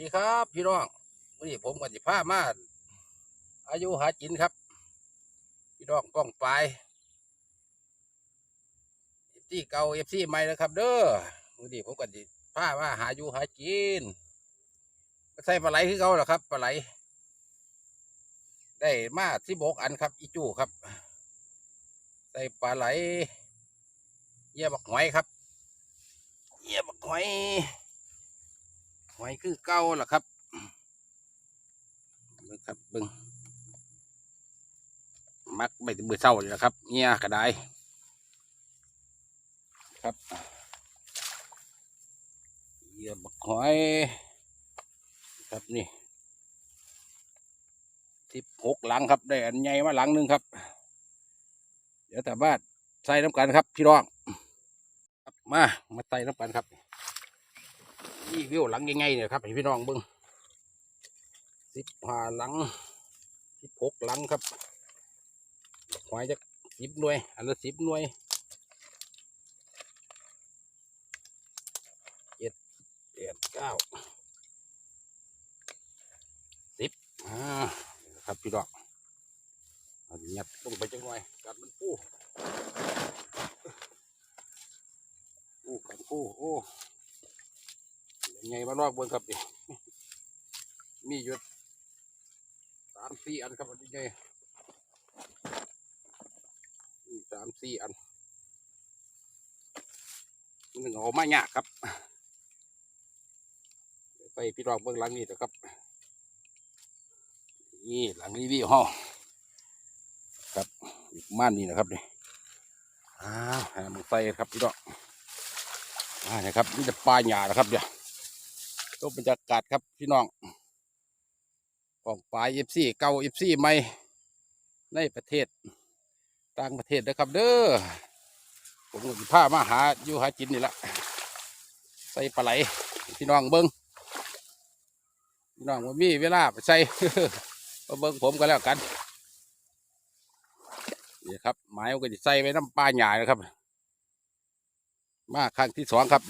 ดีครับพี่น้องวันนี้ผมกับสิพามาอายุหาจินครับ พี่น้องป้องปลายเอฟซีเก่าเอฟซีใหม่นะครับ เด้อวันนี้ผมกับสิพามาหาอยู่หาจินใส่ปลาไหลคือเขาเหรอครับปลาไหล ได้มาสิบกอันครับ อีจูครับ ใส่ปลาไหลเยี่ยบักหอยครับเยี่ยบักหอย หอยคือเก่าล่ะครับเบิ่งครับเบิ่งมักไปเบื่อเศร้าเลยนะครับเงี้ยกระไดครับเยียบบักหอยครับนี่สิบหกหลังครับได้อันใหญ่มาหลังหนึ่งครับ เดี๋ยวแต่บ้านใส่น้ำกันครับพี่น้องมามาใส่น้ำกันครับ นี่วิวหลังยังไงเนี่ยครับพี่น้องเบิ้งสิบห้าหลังสิบหกหลังครับหอยจะสิบหน่วย อันละสิบหน่วยเจ็ดแปดเก้าสิบอ่านี่ครับพี่น้องหยัดลงไปจังหน่อยกัดมันปูปูกันปูโอ้ ไงมานอกเบิ้งครับนี่มีอยู่สามสี่อันครับอันนี้ไงมีสามสี่อันหนึ่งเอามาหยากครับ ไปพี่รองเบิ้องหลังนี่เถอะครับ นี่หลังรีวิวห้องครับม่านนี่นะครับนี่อ้าวหมันใส่ครับพี่รองอ่านี่ยครับนี่จะปลาหยานะครับเดี๋ยว ก็บรรยากาศครับพี่น้องของปลายเอฟซีเก่าเอฟซีใหม่ในประเทศต่างประเทศนะครับ เด้อผมก็สิพามาหาอยู่หาจินนี่ละใส่ปลาไหลพี่น้องเบิ้งพี่น้องว่ามีเวลาไปใส่มาเบิ้งผมก็แล้วกันนี่ครับหมายก็จะใส่ไปน้ำปลาใหยานะครับ มาครั้งที่สองครับ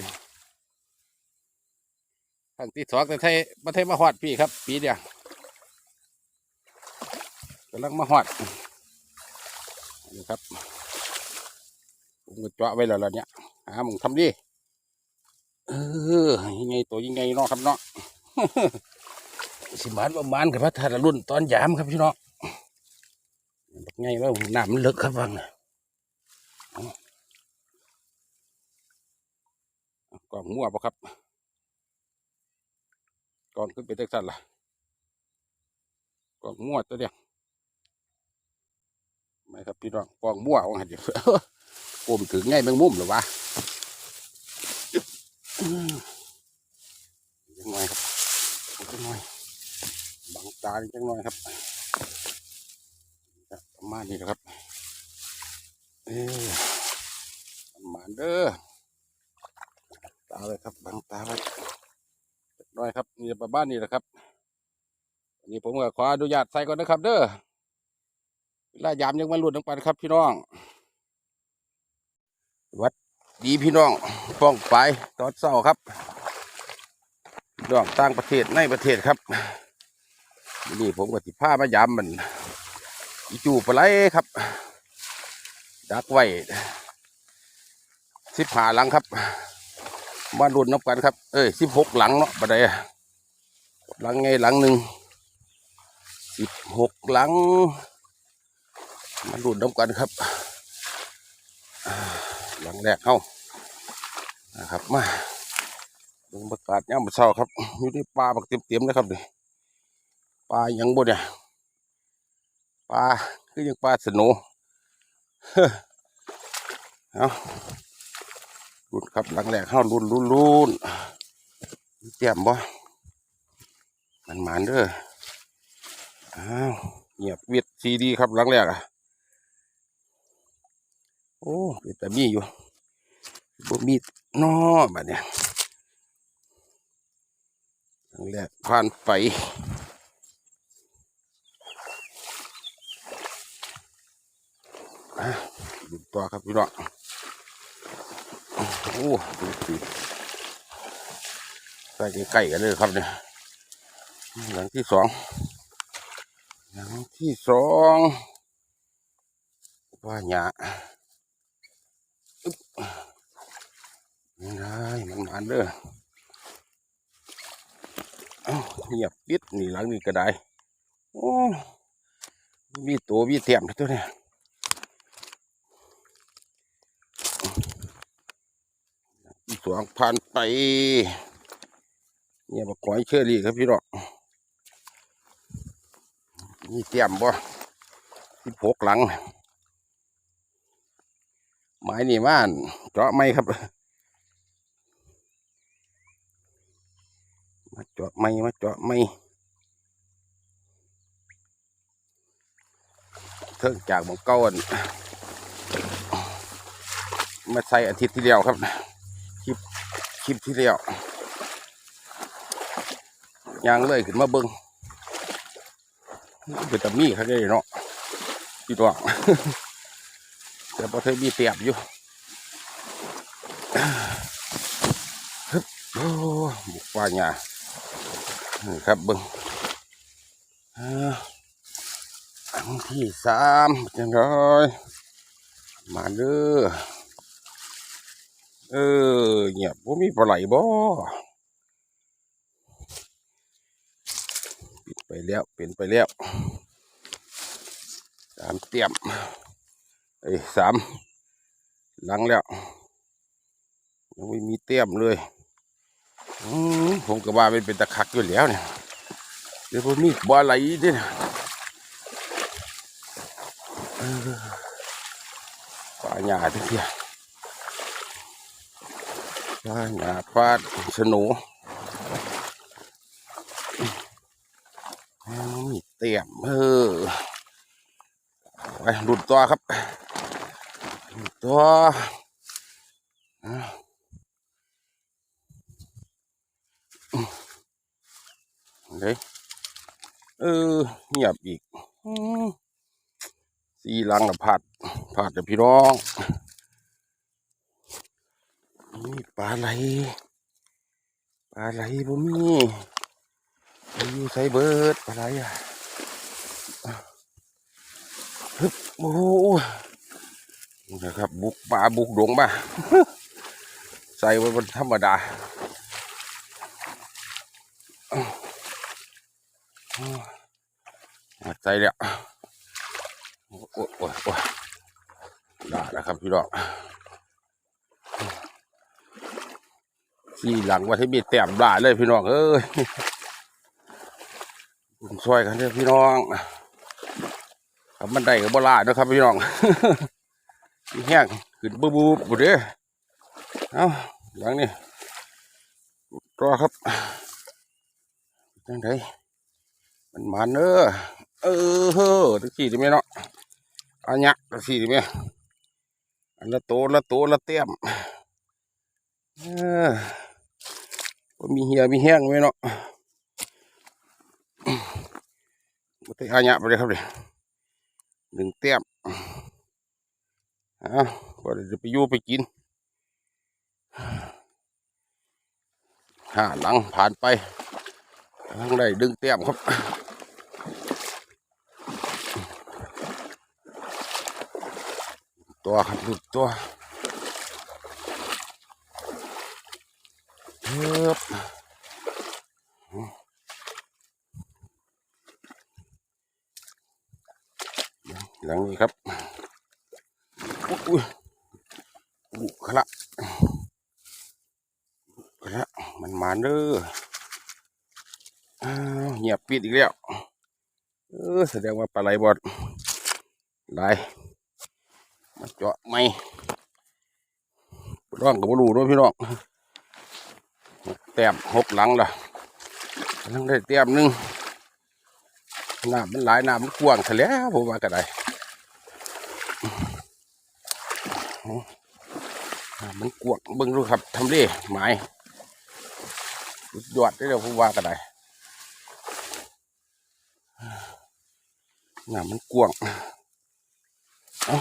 ครั้งที่สองแต่ไทยมาไทยมาหอดพี่ครับ ปีเดียวกำลังมาหอดนี่ครับผมก็เจาะไว้แล้วล่ะเนี่ยหามึงทำดิเออยังไงตัวยังไงเนาะครับเนาะสิมานประมาณกับพระธาตุรุ่นตอนยามครับพี่น้องไงว่าน้ำมันลึกครับฟังนะกล่องมั่วปะครับ กองขึ้นไปเท็กซัสล่ะกองมั่วตัวเดียวไม่ครับพี่น้องกองมั่วของหันเดียวกลมถึงไงแมงมุมหรือวะยังไงครับยังไงบังตาจังหน่อยครับครับ ประมาณนี้นะครับ เออประมาณเด้อตาเลยครับบังตาไว้ น้อยครับนี่ประมาณนี้แหละครับวันนี้ผมก็ขออนุญาตใส่ก่อนนะครับ เด้อเวลายามยังมาหลุดน้ำกันครับ พี่น้อง วัดดีพี่น้องป้องไปตอนเช้าครับพี่น้องต่างประเทศในประเทศครับนี่ผมก็ติผ้ามายามมันอีจูปลาไหลครับ ดักไว้สิบหาหลังครับ มารุ่นนับกันครับ เอ้ยสิบหกหลังเนาะบัดใดหลังไงหลังหนึ่งสิบหกหลังมารุ่นนับกันครับ หลังแรกเข้านะครับมาดูประกาศย่ามเช้าครับอยู่ในปลาบักเต็มๆนะครับนี่ปลาหยังบ่เนี่ยปลาคือยังปลาสนุเฮ้อเอา รุ่นครับหลังแรกเข้ารุ่นรุ่นรุ่นเตรียมบ่มันหมานเด้ออ้าวเงียบเวียดซีดีครับหลังแรกอะโอ้เป็นแต่มีอยู่บ่มีน้อบัดเนี่ยหลังแรกผ่านไปอะดูต่อครับพี่น้อง โอ้ดูสิใส่ใกล้กันเลยครับเนี่ยหลังที่สองหลังที่สองว่าหยาอึ๊บไม่ได้มันมันเด้อเอ้าเงียบปิดนี่หลังนี้ก็ได้โอ้มีตัวมีเตียมตัวเนี่ยอีก สองพันไปเนี่ยบักหอยเชอรี่ครับพี่น้องมีเตียมบ่ที่พกหลัง ไม้นี่ม่านเจาะไม่ครับ มาเจาะไม่มาเจาะไม่เทิงจากหมองก้อนมาใส่อาทิตย์ที่แล้วครับ คลิปที่แล้วยางเลยขึ้นมาเบิงเป็นตะมีเขาได้เนาะพี่ตัวแต่พอเธอมีเตียบอยู่ฮึบโอ้บุกว่าหยานี่ครับเบิงอ่าอันที่สามจังเลยมาเด้อ เออเงียบว่มีปลาไหลบ่ปิดไปแล้วเป็นไปแล้วสามเตียมเอ้สามหลังแล้วยังไม่มีเตียมเลยผมก็ว่าเป็นเป็นตะคักอยู่แล้วเนี่ยเดี๋ยวผมมีปลาไหลด้วยนะป่าหญ้าดเที่ย ป่าหญ้าป่าสนูมีเตี่ยมเออไปหลุดตัวครับหลุดตัวเฮ้ยเออเงียบอีกสีหลังละผัดผัดกับพี่น้องนี่ปลาไหลปลาไหลบ่มีอยู่ใส่เบิดปลาไหลอะฮึบโอ้โหนี่นะครับ บุกป่าบุกดงมาใส่ไว้บนธรรมดาใส่แล้วโอ้ยโอ้ยโอ้ยได้แล้วครับพี่น้อง สี่หลังว่าที่มีแต้มได้เลยพี่น้องเอ้ยคุณช่วยกันเด้อพี่น้องครับมันได้กับบ่ลาเด้อครับพี่น้องแห้งขึ้นบูบูบุเด้อเอาหลังนี้รอครับจังไดมันมันเด้อเออเฮ้อตะกี้ด้ไหมเนาะอันเนี้ยก็สี่ดิแม่อันละโตละโตละเตี้ยมเออ มีเหียมีแห้งไหมเนาะมาเตะอันเนี้ยไปเลยครับเลยหนึ่งเตี้ยมอะก็จะไปอยู่ไปกินห้าหลังผ่านไปหลังได้ดึงเตี้ยมครับตัวครับตัว เฮ้บหลังนี้ครับอุ้ยบุกละกละมันมาเด้ออ้าวเงียบปิดอีกแล้วเออแสดงว่าปลาไหลบอดไหลมาเจาะไม่ร่องกับรูด้วยพี่น้อง แต้มหกหลังละลังได้แต้มหนึ่งน้ำมันหลายน้ำมันกว้างทะเลผมว่าก็ได้น้ำมันกว้างเบิ่งดูครับทำเลไม้สุดยอดได้เลยผมว่าก็ได้น้ำมันกว้างเอา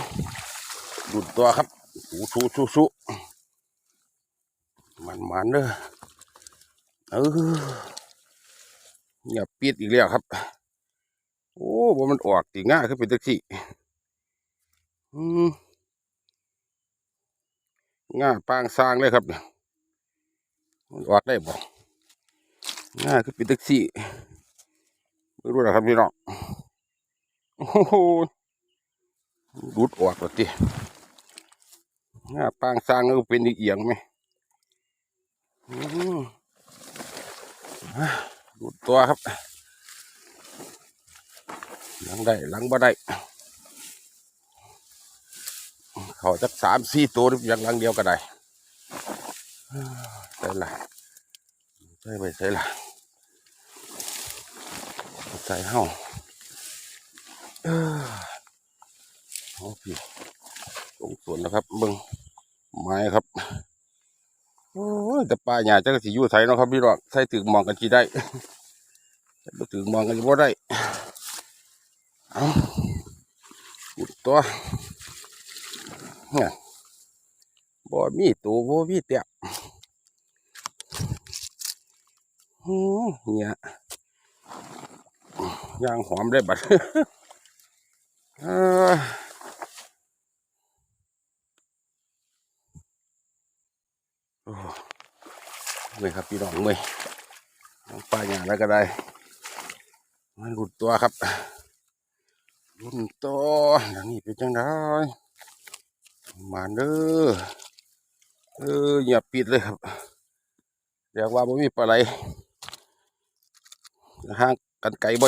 ดูดตัวครับสูสูสูสูมันมันเด้อ เออเงียบปิดอีกแล้วครับ โอ้บ่มันออกตีง่าขึ้นเป็นตักซี่ง่าปางสร้างเลยครับเนี่ยมันออกได้บ่ง่าขึ้นเป็นตักซี่ไม่รู้นะครับพี่น้องโอ้โหรุดออกแล้วติง่าปางสร้างแล้วเป็นอีกเอียงไหมอืม ดูดตัวครับ หลังได้หลังบ่ได้ เขาจักสามสี่ตัวย่างหลังเดียวก็ได้ใช่ละใช่ไปใช่ละใส่เฮ้าเอโอ้พี่ตรงส่วนนะครับเบิ้งไม้ครับ โอ้แต่ปลาหยาจะกสิอยู่ไทยเนาะครับพี่รอกใส่ถึงมองกันจีได้บ่ถึงมองกันจีบ่ได้เอาอุดตัวเนี่ยบ่มีตัวบ่มีเตี้ยเนี่ยย่างหอมได้บัด เอ้อโอ้ เมื่อยครับพี่น้องเมื่อยน้องปลาหยาแล้วก็ได้ มันหลุดตัวครับรุ่นโตอย่างนี้เป็นจังไดมาเด้อเอออย่าปิดเลยครับเรียกว่าบ่มีปลาไหลห่างกันไกลบ่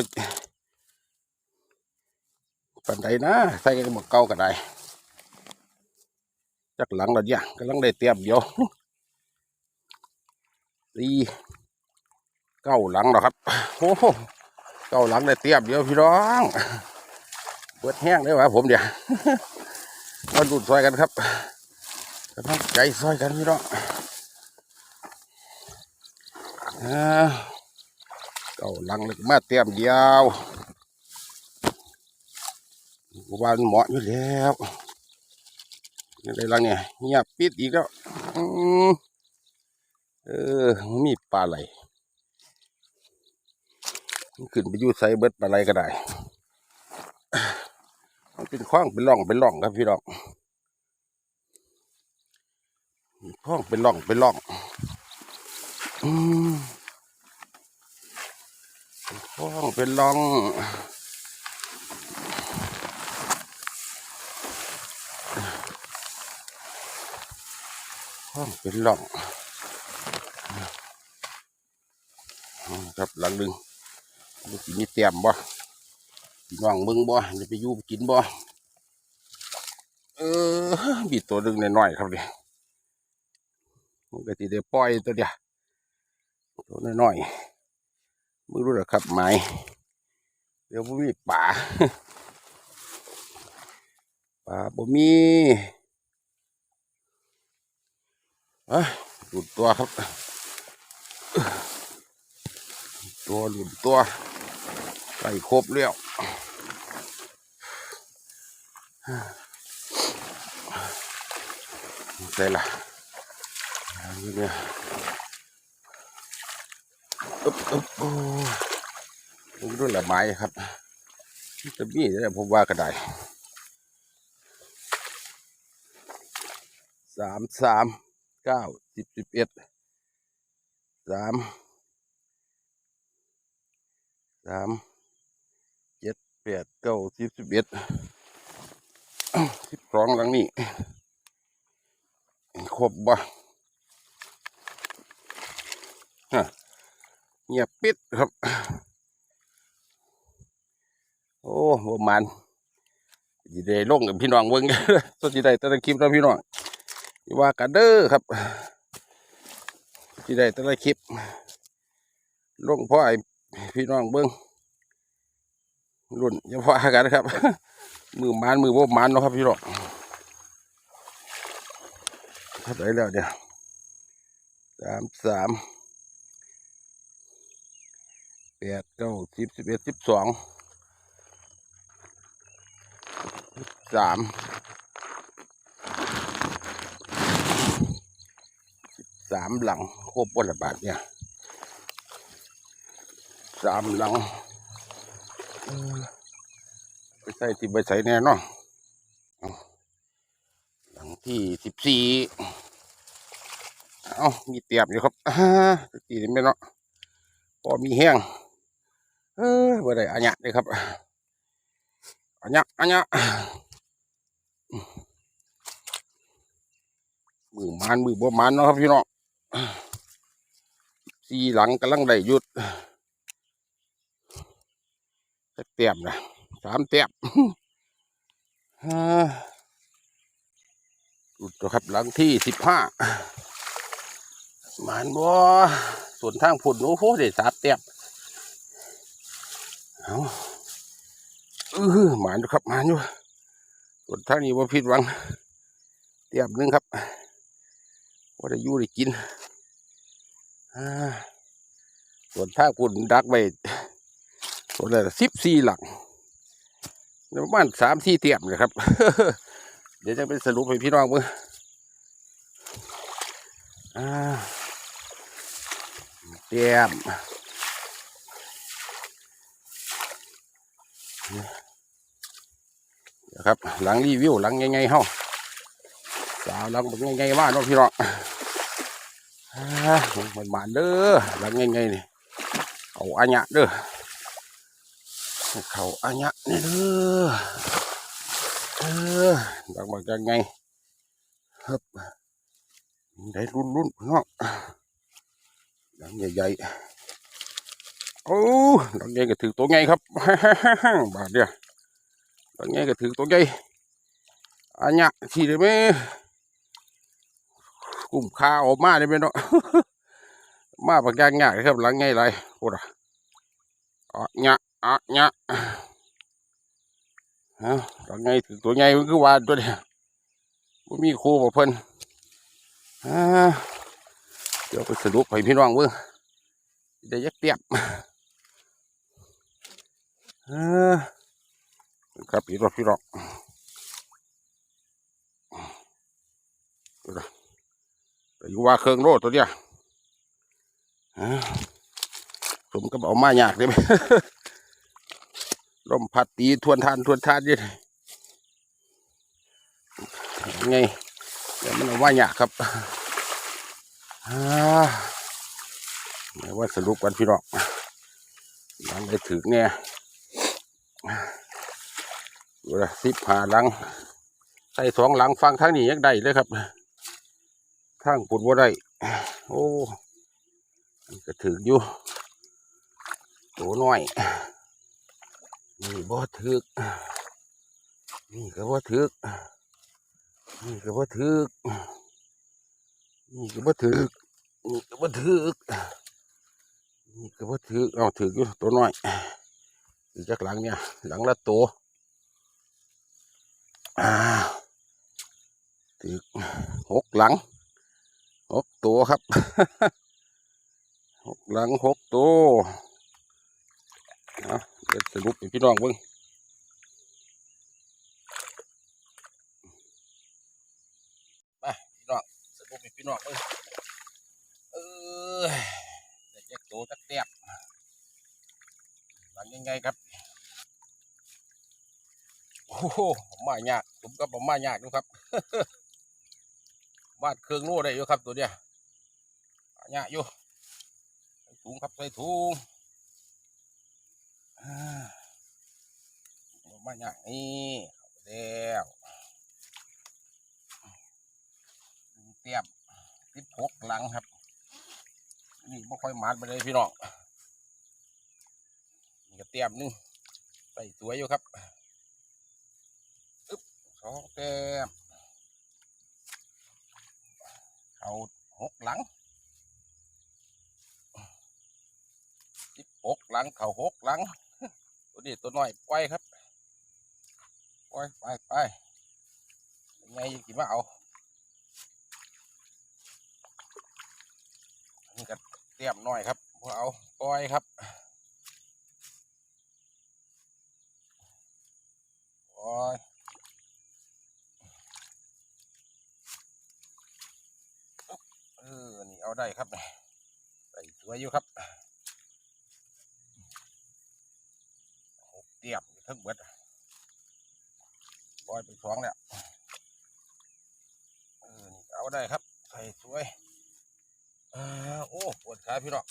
ปันใดนะใส่กันหมดเก่าก็ได้จักหลังและเนี่ยกำลังได้เตรียมเดียว สี่เก้าหลังแล้วครับโอ้โหเก้าหลังได้เตียมเดียวพี่น้องเปิดแห้งได้วะผมเดี๋ยวมาดูดซอยกันครับกำลังใจซอยกันพี่น้องเก่าหลังเลยมาเตียมเดียววันเหมาะอยู่แล้วยังไงลังเนี่ยเงียบปิดอีกแล้วอืม เออ มีปลาไหลมันขึ้นไปยู่ไซเบิร์ดปลาไหลก็ได้มันเป็นคล้องเป็นร่องเป็นร่องครับพี่น้องคล้องเป็นร่องเป็นร่องอคล้องเป็นร่องคล้องเป็นร่องอืม ครับหลังหนึ่งมันสิมีเตรียมบ่พี่น้องมึงบ่จะไปยู่ไปกินบ่เออบีตัวหนึ่งน้อยๆครับเนี่ยมันก็ทีเดียวปล่อยตัวเดียวตัวน้อยๆมึงรู้หรอครับไหมเดี๋ยวบ่มีป่าป่าบ่มีเอ้ยหลุดตัวครับ ตัวหลุดตัวใส่ครบแล้วใส่ละอันนี้เนี่ยอึ๊บอึ๊บโอ้ผมด้วยละไม้ครับจะมีแต่ผมว่าก็ได้สามสามเก้าสิบสิบเอ็ดสาม สามเจ็ดแปดเก้าสิบสิบเอ็ดสิบสองหลังนี้ครบบ่ฮะเงียบปิดครับ โอ้บ่มันสิได้ลงกับพี่น้องเบิ่งสดสิได้แต่ละคลิปแล้วพี่น้องอย่ว่ากันเด้อครับสิได้แต่ละคลิปลงพ่อไอ้ พี่น้องเบิ่งรุ่นย่าว่ากันนะครับ มือมันมือบ่มันเนาะครับพี่น้องเท่าไหร่แล้วเนี่ยสามสามแปดเก้าสิบสิบเอ็ดสิบสองสามสามหลังโคบปละบาทเนี่ย สามหลังไปใส่ที่ไปใส่แน่เนอนหลังที่สิบสี่เอามีเตียบอยู่ครับตีนี่ไม่เนาะพอมีแห้งเออบ่ได้อันยะเลยครับอันยะอันยะมือมันมือบ่มันเนาะครับพี่น้องสี่หลังกำลังได้หยุด จักเตียบนะสามเตียบอ่าหยุดแล้วครับหลังที่สิบห้ามันบ่ส่วนทางผุดโอ้โหได้สามเตียบเอาเออหมานครับหมานอยู่ส่วนทางนี้ว่าผิดหวัง เตียบนึงครับว่าได้ยู่ได้กินอ่าส่วนทางคุณดักไป ส่วนอะสิบสี่หลังประมาณสามสี่เตียบเลยครับ เดี๋ยวจะเป็นสรุปให้พี่น้องมือเตียบเดี๋ยวครับหลังรีวิวหลังไงๆเฮาสาวหลังเป็นไงๆมากเนาะพี่น้องมันบานเด้อหลังไงๆนี่เขาอัญญะเด้อ เขาอัญญะนี่เด้อเออหลังบอกยังไงครับได้รุ่นรุ่นๆพี่น้องหลังใหญ่ๆโอ้หลังใหญ่ก็ถือตัวใหญ่ครับบาเดียวหลังใหญ่ก็ถือตัวใหญ่อัญญะที่ได้ไหมกลุ่มขาออกมาได้ไหมเนาะมาปากยางยากครับหลังไงไรโอ้ดะอะยะ อะยะฮะหลังไงถึงตัวใหญ่มันคือวานตัวเนี้ยบ่มีครูบ่เพิ่นเดี๋ยวไปสรุปให้พี่น้องเบิ่งได้ยักเตียบครับพี่น้องพี่น้องดูนะแต่อยู่ว่าเครื่องโลดตัวเนี้ยผมก็บอกมายากเลยไหม ลมพัดตีทวนทานทวนทานยี่ไงเดี๋ยวมันเอาว่ายากครับอ่าไม่ว่าสรุปกันพี่น้องหลังได้ถึงเนี่ยดูละสิบหาหลังใส่สองหลังฟังทั้งนี้ยังได้เลยครับทางปุ่นว่าได้โอ้ก็ถึกอยู่ตัวน้อย นี่บ่ถึก นี่ก็บ่ถึก นี่ก็บ่ถึก นี่ก็บ่ถึก นี่ก็บ่ถึก นี่ก็บ่ถึก เอาถึกอยู่ตัวน้อยอีกจากหลังเนี่ย หลังละตัวอ่าถึกหกหลังหกตัวครับหกหลังหกตัวเอาเดี๋ยว สรุปให้พี่น้องเบิ่งไปพี่น้องสรุปให้พี่น้องเบิ่งเออได้จักโตจักแตบหลังยังไงครับโอ้โหมายากผมก็ผมมายากอยู่ครับวาดเครื่องโน่ได้อยู่ครับตัวเนี้ยอันเนี้ยอยู่ถุงครับใส่ถุงอ่า มาอย่างนี้เข้าไปแล้วเตรียมสิบหกหลังครับ นี่ไม่ค่อยหมาดไปเลยพี่น้องนี่ก็เตรียมนึงใส่สวยอยู่ครับอึ๊บสองเต็มเขาหกหลังสิบหกหลังเขาหกหลังตัวนี้ตัวน้อยปครับ ปล่อยไปไปยังไงยังกี่มาเอานี่ก็เตรียมหน่อยครับพอเอาปล่อยครับปล่อยเออนี่เอาได้ครับใส่สวยอยู่ครับเตียบทั้งเบิด ลอยไปสองแล้วเออนี่เอาได้ครับใส่สวยอ่าโอ้ปวดขาพี่น้อง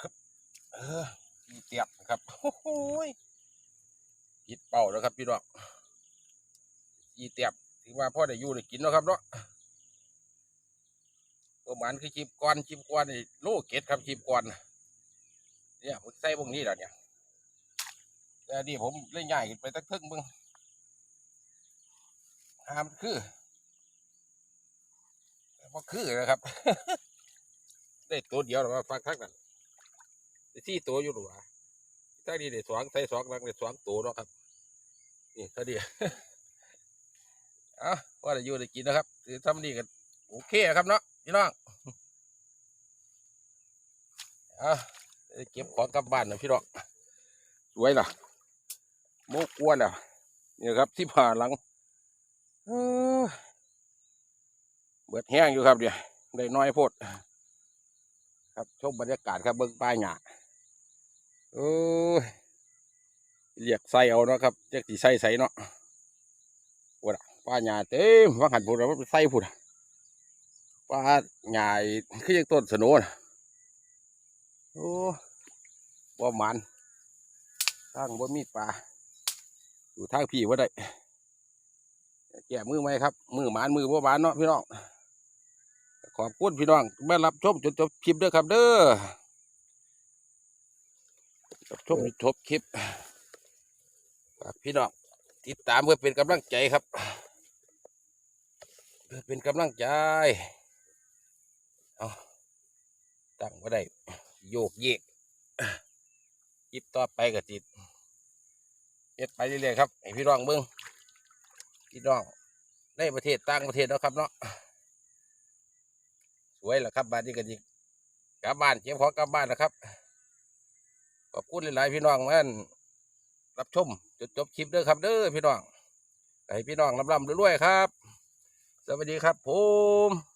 ครับเออตีเตียบนะครับโอ้โหยปิดเป่าแล้วครับพี่น้องตีเตียบถือว่าพ่อได้อยู่ได้กินแล้วครับเนาะประมาณคือชิบก้อนชิบก้อนนี่โลเกตครับชิบก้อนเนี่ยผมใส่พวกนี้แล้วเนี่ย แต่นี่ผมเล่นใหญ่ไปตั้งทึ่งเบึงหามคือแต่พอคือนะครับ ได้ตัวเดียวหรือว่าฟังทักนั้นได้ที่ตัวอยู่หรือวะถ้าดีได้สองใส่สองรังได้สองตัวเนาะครับ นี่เท่าดีเอะว่าได้อยู่ได้กินนะครับถือทำดีกันโอเคนะครับเนาะพี่น้องอะเก็บของกลับบ้านนะพี่น้องสวยล่ะ โมกวนอะเนี่ยครับที่ผ่าหลังเอ้อเบิดแห้งอยู่ครับเดี๋ยวได้น้อยโพดครับชมบรรยากาศครับเบิ้งป้ายหยาโอ้ยเรียกใส่เอาเนาะครับเรียกสีใส่ใส่เนาะปวดป้าหยาเต็มว่าหันพูดแล้วมันใส่พูดป้าหยาคือยังต้นสนุนโอ้บ่หมันทางบ่มีปลา อยู่ทางพี่ว่าได้แก่มือไหมครับ มือหมานมือบ่หมานเนาะพี่น้องขอบคุณพี่น้องแมารับชมจนจบคลิปเด้อครับ เด้อรับชมจนจบคลิปพี่น้องติดตามเพื่อเป็นกำลังใจครับ เพื่อเป็นกำลังใจเอาตั้งไ่ได้โยกเยกคลิปต่อไปก็ติด เฮ็ดไปเรื่อยๆครับให้พี่น้องเบิ่งพี่น้องในประเทศต่างประเทศเนาะครับเนาะสวยแหละครับบ้านนี้ก็ดีกลับบ้านเก็บของกลับบ้านนะครับขอบคุณหลายๆพี่น้องนั่นรับชมจนจบคลิปเด้อครับเด้อพี่น้องให้พี่น้องร่ำๆรวยๆครับ สวัสดีครับผม